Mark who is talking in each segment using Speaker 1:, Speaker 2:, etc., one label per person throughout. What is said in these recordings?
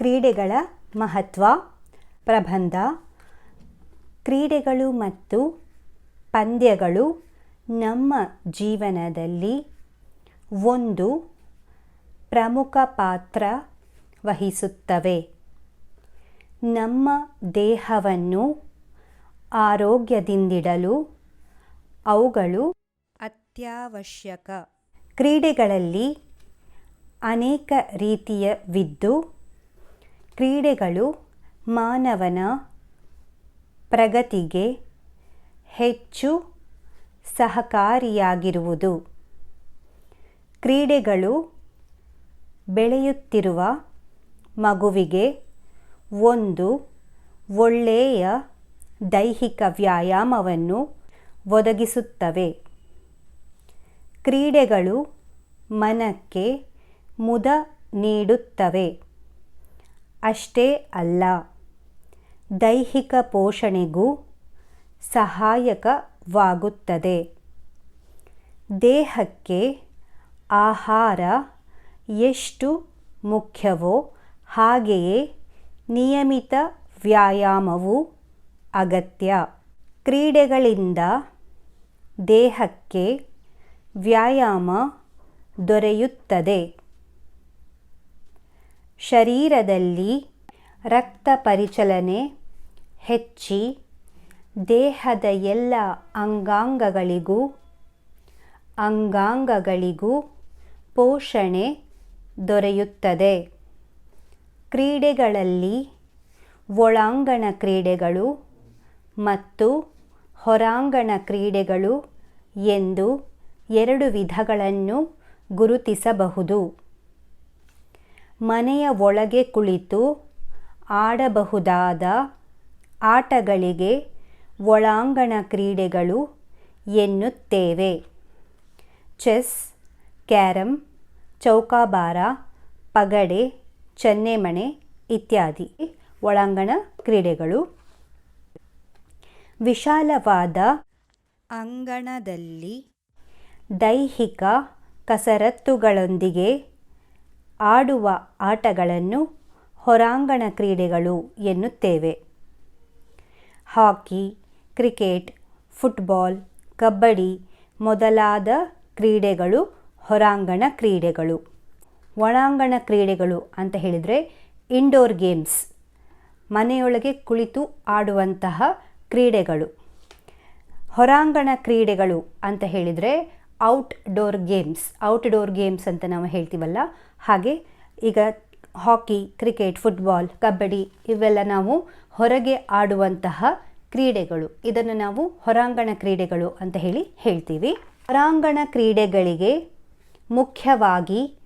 Speaker 1: ಕ್ರೀಡೆಗಳ ಮಹತ್ವ, ಪ್ರಬಂಧ, ಕ್ರೀಡೆಗಳು ಮತ್ತು ಪಂದ್ಯಗಳು ನಮ್ಮ ಜೀವನದಲ್ಲಿ ಒಂದು ಪ್ರಮುಖ ಪಾತ್ರ ವಹಿಸುತ್ತವೆ. ನಮ್ಮ ದೇಹವನ್ನು ಆರೋಗ್ಯದಿಂದಿಡಲು ಅವುಗಳು ಅತ್ಯವಶ್ಯಕ. ಕ್ರೀಡೆಗಳಲ್ಲಿ ಅನೇಕ ರೀತಿಯವಿದ್ದು ಕ್ರೀಡೆಗಳು ಮಾನವನ ಪ್ರಗತಿಗೆ ಹೆಚ್ಚು ಸಹಕಾರಿಯಾಗಿರುವುದು. ಕ್ರೀಡೆಗಳು ಬೆಳೆಯುತ್ತಿರುವ ಮಗುವಿಗೆ ಒಂದು ಒಳ್ಳೆಯ ದೈಹಿಕ ವ್ಯಾಯಾಮವನ್ನು ಒದಗಿಸುತ್ತವೆ. ಕ್ರೀಡೆಗಳು ಮನಕ್ಕೆ ಮುದ ನೀಡುತ್ತವೆ. ಅಷ್ಟೇ ಅಲ್ಲ. ದೈಹಿಕ ಪೋಷಣೆಗೂ ಸಹಾಯಕವಾಗುತ್ತದೆ. ದೇಹಕ್ಕೆ ಆಹಾರ ಎಷ್ಟು ಮುಖ್ಯವೋ ಹಾಗೆಯೇ ನಿಯಮಿತ ವ್ಯಾಯಾಮವು ಅಗತ್ಯ. ಕ್ರೀಡೆಗಳಿಂದ ದೇಹಕ್ಕೆ ವ್ಯಾಯಾಮ ದೊರೆಯುತ್ತದೆ. ಶರೀರದಲ್ಲಿ ರಕ್ತ ಪರಿಚಲನೆ ಹೆಚ್ಚಿ ದೇಹದ ಎಲ್ಲ ಅಂಗಾಂಗಗಳಿಗೂ ಅಂಗಾಂಗಗಳಿಗೂ ಪೋಷಣೆ ದೊರೆಯುತ್ತದೆ. ಕ್ರೀಡೆಗಳಲ್ಲಿ ಒಳಾಂಗಣ ಕ್ರೀಡೆಗಳು ಮತ್ತು ಹೊರಾಂಗಣ ಕ್ರೀಡೆಗಳು ಎಂದು ಎರಡು ವಿಧಗಳನ್ನು ಗುರುತಿಸಬಹುದು. ಮನೆಯ ಒಳಗೆ ಕುಳಿತು ಆಡಬಹುದಾದ ಆಟಗಳಿಗೆ ಒಳಾಂಗಣ ಕ್ರೀಡೆಗಳು ಎನ್ನುತ್ತೇವೆ. ಚೆಸ್ ಕ್ಯಾರಮ್ ಚೌಕಾಬಾರ, ಪಗಡೆ, ಚನ್ನೆಮಣೆ ಇತ್ಯಾದಿ ಒಳಾಂಗಣ ಕ್ರೀಡೆಗಳು. ವಿಶಾಲವಾದ ಅಂಗಣದಲ್ಲಿ ದೈಹಿಕ ಕಸರತ್ತುಗಳೊಂದಿಗೆ ಆಡುವ ಆಟಗಳನ್ನು ಹೊರಾಂಗಣ ಕ್ರೀಡೆಗಳು ಎನ್ನುತ್ತೇವೆ. ಹಾಕಿ, ಕ್ರಿಕೆಟ್, ಫುಟ್ಬಾಲ್ ಕಬಡ್ಡಿ ಮೊದಲಾದ ಕ್ರೀಡೆಗಳು ಹೊರಾಂಗಣ ಕ್ರೀಡೆಗಳು. ಒಳಾಂಗಣ ಕ್ರೀಡೆಗಳು ಅಂತ ಹೇಳಿದರೆ ಇಂಡೋರ್ ಗೇಮ್ಸ್ ಮನೆಯೊಳಗೆ ಕುಳಿತು ಆಡುವಂತಹ ಕ್ರೀಡೆಗಳು. ಹೊರಾಂಗಣ ಕ್ರೀಡೆಗಳು ಅಂತ ಹೇಳಿದರೆ ಔಟ್ಡೋರ್ ಗೇಮ್ಸ್ ಔಟ್ಡೋರ್ ಗೇಮ್ಸ್ ಅಂತ ನಾವು ಹೇಳ್ತೀವಲ್ಲ? ಹಾಗೆ ಈಗ ಹಾಕಿ ಕ್ರಿಕೆಟ್ ಫುಟ್ಬಾಲ್ ಕಬಡ್ಡಿ ಇವೆಲ್ಲ ನಾವು ಹೊರಗೆ ಆಡುವಂತಹ ಕ್ರೀಡೆಗಳು. ಇದನ್ನು ನಾವು ಹೊರಾಂಗಣ ಕ್ರೀಡೆಗಳು ಅಂತ ಹೇಳಿ ಹೇಳ್ತೀವಿ. ಹೊರಾಂಗಣ ಕ್ರೀಡೆಗಳಿಗೆ ಮುಖ್ಯವಾಗಿ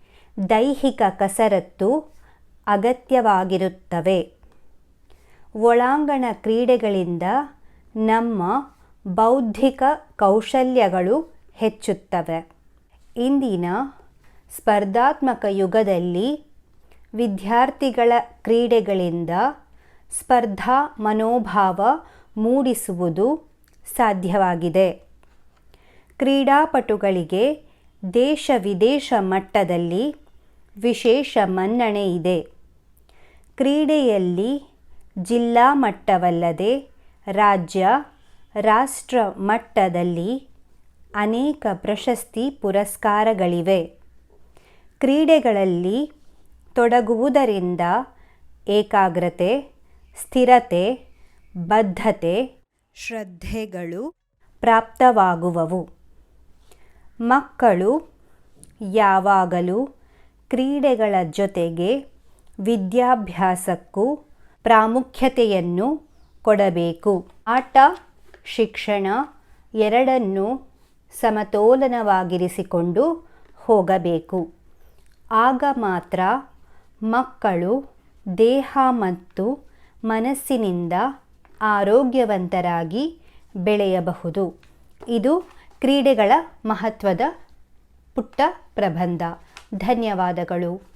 Speaker 1: ದೈಹಿಕ ಕಸರತ್ತು ಅಗತ್ಯವಾಗಿರುತ್ತವೆ. ಒಳಾಂಗಣ ಕ್ರೀಡೆಗಳಿಂದ ನಮ್ಮ ಬೌದ್ಧಿಕ ಕೌಶಲ್ಯಗಳು ಹೆಚ್ಚುತ್ತವೆ. ಇಂದಿನ ಸ್ಪರ್ಧಾತ್ಮಕ ಯುಗದಲ್ಲಿ ವಿದ್ಯಾರ್ಥಿಗಳ ಕ್ರೀಡೆಗಳಿಂದ ಸ್ಪರ್ಧಾ ಮನೋಭಾವ ಮೂಡಿಸುವುದು ಸಾಧ್ಯವಾಗಿದೆ. ಕ್ರೀಡಾಪಟುಗಳಿಗೆ ದೇಶ ವಿದೇಶ ಮಟ್ಟದಲ್ಲಿ ವಿಶೇಷ ಮನ್ನಣೆ ಇದೆ. ಕ್ರೀಡೆಯಲ್ಲಿ ಜಿಲ್ಲಾ ಮಟ್ಟವಲ್ಲದೆ ರಾಜ್ಯ, ರಾಷ್ಟ್ರ ಮಟ್ಟದಲ್ಲಿ ಅನೇಕ ಪ್ರಶಸ್ತಿ ಪುರಸ್ಕಾರಗಳಿವೆ. ಕ್ರೀಡೆಗಳಲ್ಲಿ ತೊಡಗುವುದರಿಂದ ಏಕಾಗ್ರತೆ ಸ್ಥಿರತೆ ಬದ್ಧತೆ ಶ್ರದ್ಧೆಗಳು ಪ್ರಾಪ್ತವಾಗುವವು. ಮಕ್ಕಳು ಯಾವಾಗಲೂ ಕ್ರೀಡೆಗಳ ಜೊತೆಗೆ ವಿದ್ಯಾಭ್ಯಾಸಕ್ಕೂ ಪ್ರಾಮುಖ್ಯತೆಯನ್ನು ಕೊಡಬೇಕು. ಆಟ ಶಿಕ್ಷಣ ಎರಡನ್ನೂ ಸಮತೋಲನವಾಗಿರಿಸಿಕೊಂಡು ಹೋಗಬೇಕು. ಆಗ ಮಾತ್ರ ಮಕ್ಕಳು ದೇಹ ಮತ್ತು ಮನಸ್ಸಿನಿಂದ ಆರೋಗ್ಯವಂತರಾಗಿ ಬೆಳೆಯಬಹುದು. ಇದು ಕ್ರೀಡೆಗಳ ಮಹತ್ವದ ಪುಟ್ಟ ಪ್ರಬಂಧ. ಧನ್ಯವಾದಗಳು.